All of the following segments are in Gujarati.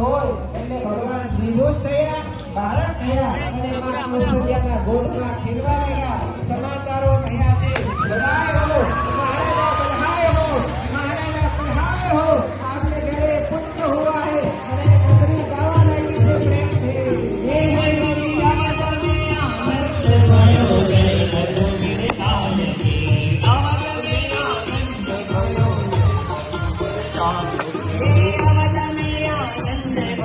હોય એટલે ભગવાન વિભૂત થયા બાળક થયા અને માં ખેલવા લાગ્યા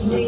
lovely.